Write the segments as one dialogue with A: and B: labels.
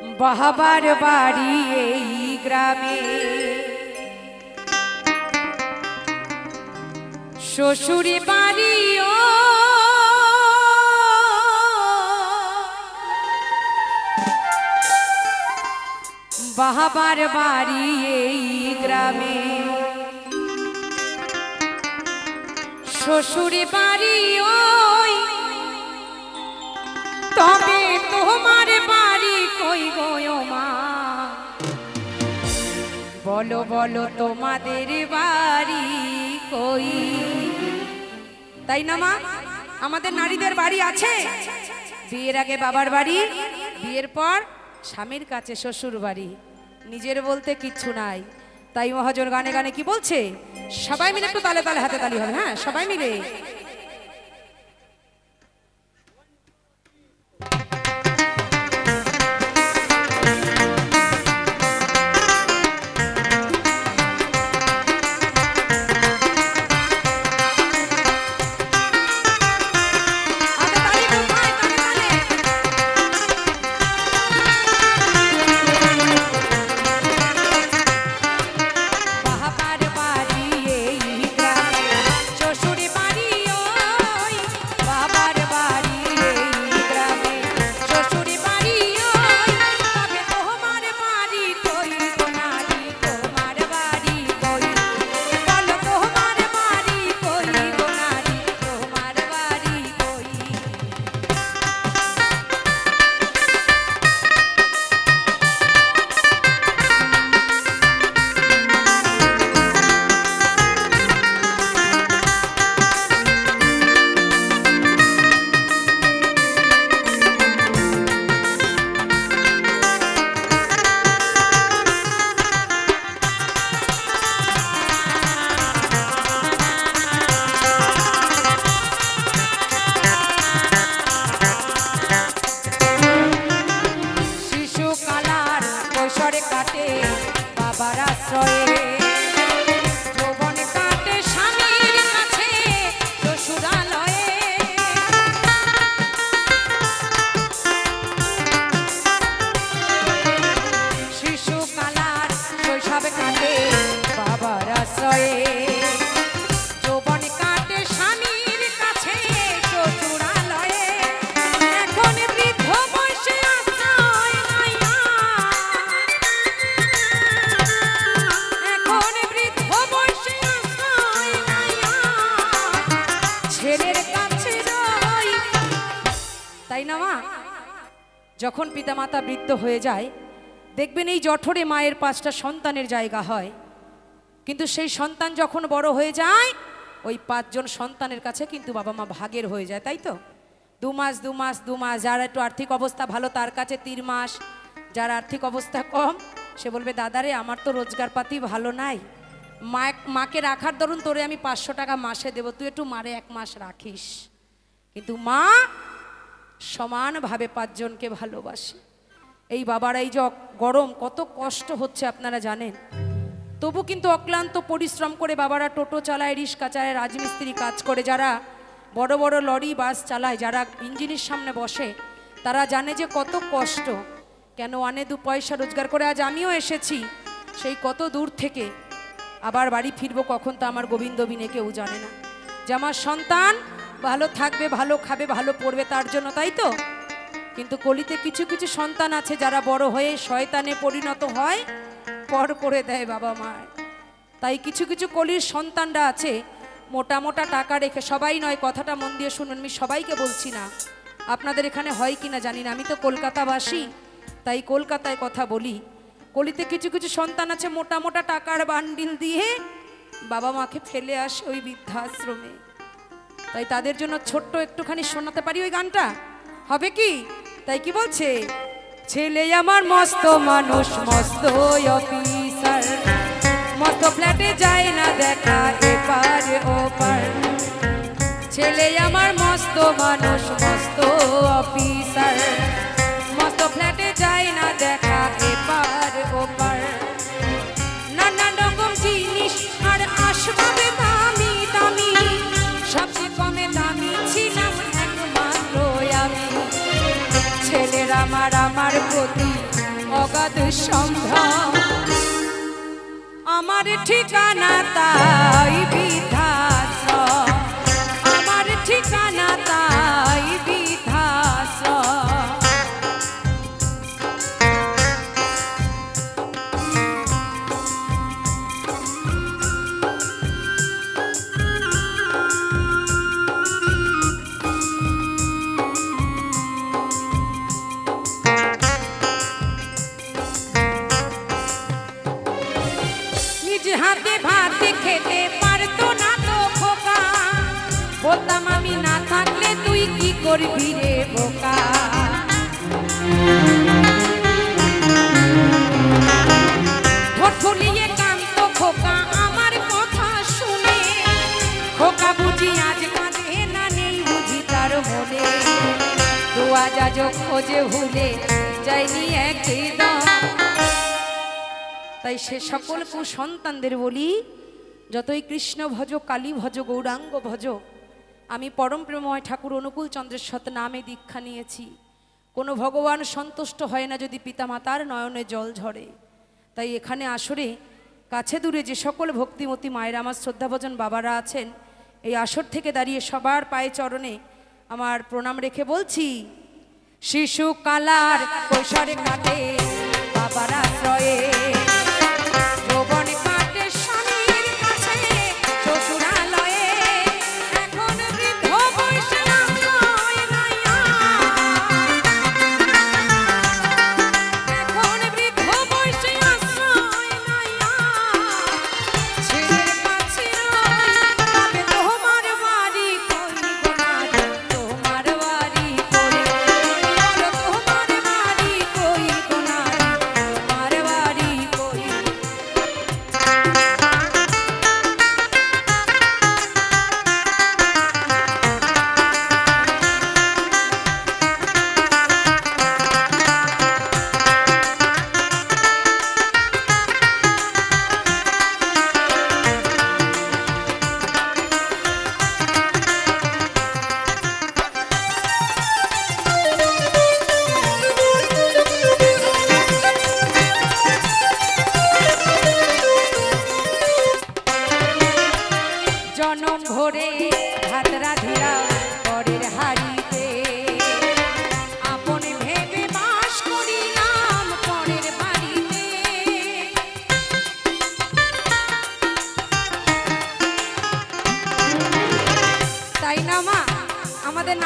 A: বাহাবার বাড়ি এই গ্রামে। শ্বশুরি বাড়িও বাহাবার বাড়ি এই গ্রামে। শ্বশুরি বাড়ি ওই তবে বলো বলো তোমাদের বাড়ি কই? তাই না মা? আমাদের নারীদের বাড়ি আছে। বিয়ের আগে বাবার বাড়ি, বিয়ের পর স্বামীর কাছে শ্বশুর বাড়ি। নিজের বলতে কিচ্ছু নাই। তাই মহাজন গানে গানে কি বলছে? সবাই মিলে একটু তালে তালে হাতে তালি হবে হ্যাঁ? সবাই মিলে। যখন পিতামাতা বৃদ্ধ হয়ে যায়, দেখবেন এই জঠরে মায়ের পাঁচটা সন্তানের জায়গা হয়। কিন্তু সেই সন্তান যখন বড় হয়ে যায়, ওই পাঁচজন সন্তানের কাছে কিন্তু বাবা মা ভাগের হয়ে যায়, তাই তো? দু মাস দু মাস দু মাস, যার একটু আর্থিক অবস্থা ভালো, তার কাছে তিন মাস। যার আর্থিক অবস্থা কম, সে বলবে দাদারে আমার তো রোজগারপাতি ভালো নাই। মা মাকে রাখার দরুন তোরে আমি পাঁচশো টাকা মাসে দেবো, তুই একটু মারে এক মাস রাখিস। কিন্তু মা সমানভাবে পাঁচজনকে ভালোবাসে। এই বাবার এই যে গরম, কত কষ্ট হচ্ছে আপনারা জানেন। তবু কিন্তু অক্লান্ত পরিশ্রম করে বাবারা টোটো চালায়, রিক্সা চালায়, রাজমিস্ত্রি কাজ করে। যারা বড় বড় লরি, বাস চালায়, যারা ইঞ্জিনের সামনে বসে, তারা জানে যে কত কষ্ট। কেন আনে দু পয়সা রোজগার করে? আজ আমিও এসেছি, সেই কত দূর থেকে। আবার বাড়ি ফিরবো কখন তা আমার গোবিন্দ বিনে কেউ জানে না। যে আমার সন্তান ভালো থাকবে, ভালো খাবে, ভালো পড়বে তার জন্য, তাই তো? কিন্তু কলিতে কিছু কিছু সন্তান আছে যারা বড় হয়ে শয়তানে পরিণত হয়, পর করে দেয় বাবা মার তাই কিছু কিছু কলির সন্তানরা আছে, মোটা মোটা টাকা রেখে, সবাই নয়, কথাটা মন দিয়ে শুনুন, আমি সবাইকে বলছি না। আপনাদের এখানে হয় কি না জানি না, আমি তো কলকাতাবাসী, তাই কলকাতায় কথা বলি। কলিতে কিছু কিছু সন্তান আছে, মোটা মোটা টাকার বান্ডিল দিয়ে বাবা মাকে ফেলে আসে ওই বৃদ্ধাশ্রমে। তাই তাদের জন্য ছোট্ট একটুখানি শোনাতে পারি ওই গানটা? হবে কি? তাই কি বলছে? ছেলে আমার মস্ত মানুষ, মস্ত অফিসার। মস্ত ফ্ল্যাটে যায় না দেখা এপার ওপার। ছেলে আমার মস্ত মানুষ, মস্ত অফিসার। মস্ত ফ্ল্যাটে যায় না দেখা আমার আমার প্রতি অগাধ সম্ভব আমার ঠিকানা তাই বলতাম আমি না থাকলে তুই কি করবি রে বোকা? ঠোঁট ফুলিয়ে কান্ত খোকা, আমার কথা শুনে। খোকা আজ কাঁদে বুঝি তার মনে। দোয়া যা খোঁজে ভুলে যাইনি একদম তাই সে সকল কুসন্তানদের বলি, যতই কৃষ্ণ ভজ, কালী ভজ, গৌরাঙ্গ ভজ আমি পরম প্রেমময় ঠাকুর অনুকূল চন্দ্রের সত নামে দীক্ষা নিয়েছি। কোনো ভগবান সন্তুষ্ট হয় না যদি পিতামাতার নয়নে জল ঝরে। তাই এখানে আসরে, কাছে দূরে যে সকল ভক্তিমতী মায়ের আমার শ্রদ্ধাভজন বাবারা আছেন, এই আসর থেকে দাঁড়িয়ে সবার পায়ে চরণে আমার প্রণাম রেখে বলছি, শিশু কালার কৈশোরে কাটে, বাবার আশ্রয়ে।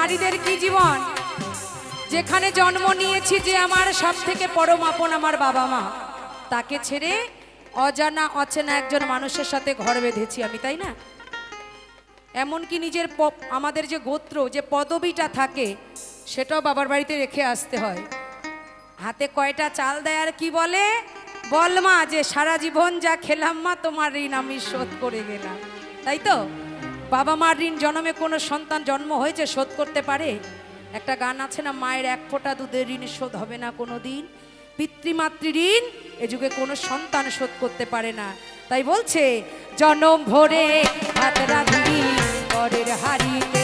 A: নারীদের কি জীবন? যেখানে জন্ম নিয়েছি যে আমার সব থেকে পরম আপন আমার বাবা মা। তাকে ছেড়ে অজানা, অচেনা একজন মানুষের সাথে ঘর বেঁধেছি আমি, তাই না? এমনকি নিজের আমাদের যে গোত্র, যে পদবিটা থাকে, সেটাও বাবার বাড়িতে রেখে আসতে হয়। হাতে কয়টা চাল দেয় আর কি বলে? বল মা, যে সারা জীবন যা খেলাম মা, তোমার ঋণ আমি শোধ করে গেলাম। তাই তো? বাবা মার ঋণ জন্মে কোনো সন্তান জন্ম হয়েছে শোধ করতে পারে? একটা গান আছে না, মায়ের এক ফোঁটা দুধের ঋণ শোধ হবে না কোনো দিন পিতৃমাতৃ ঋণ এ যুগে কোনো সন্তান শোধ করতে পারে না। তাই বলছে, জনম ভরে হাত রাধি হারিতে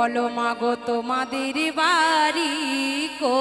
A: বলো মাগো তোমাদের বাড়ি কো